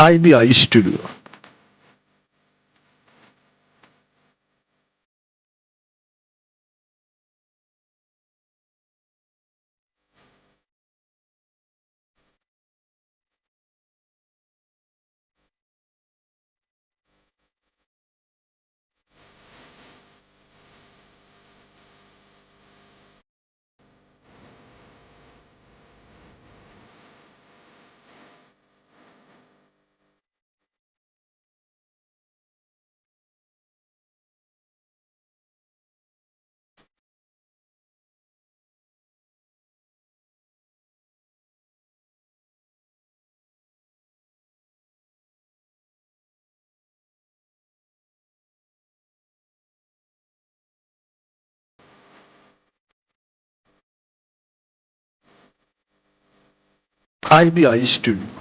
kaynıyor, iş sürüyor. I'll be a student.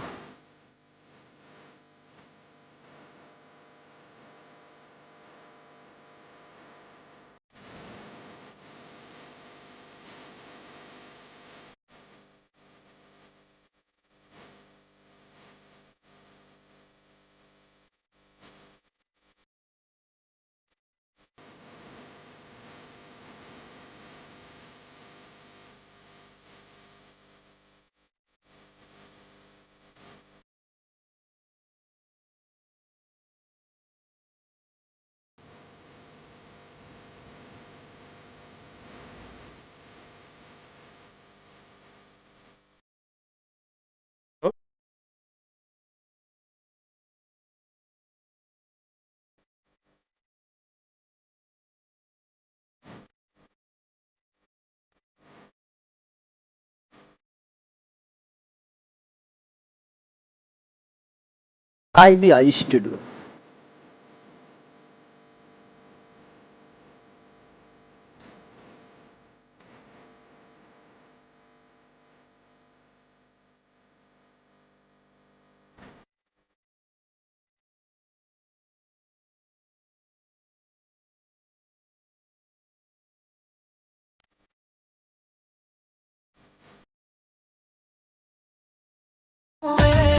ఆయన అయిష్టుడు.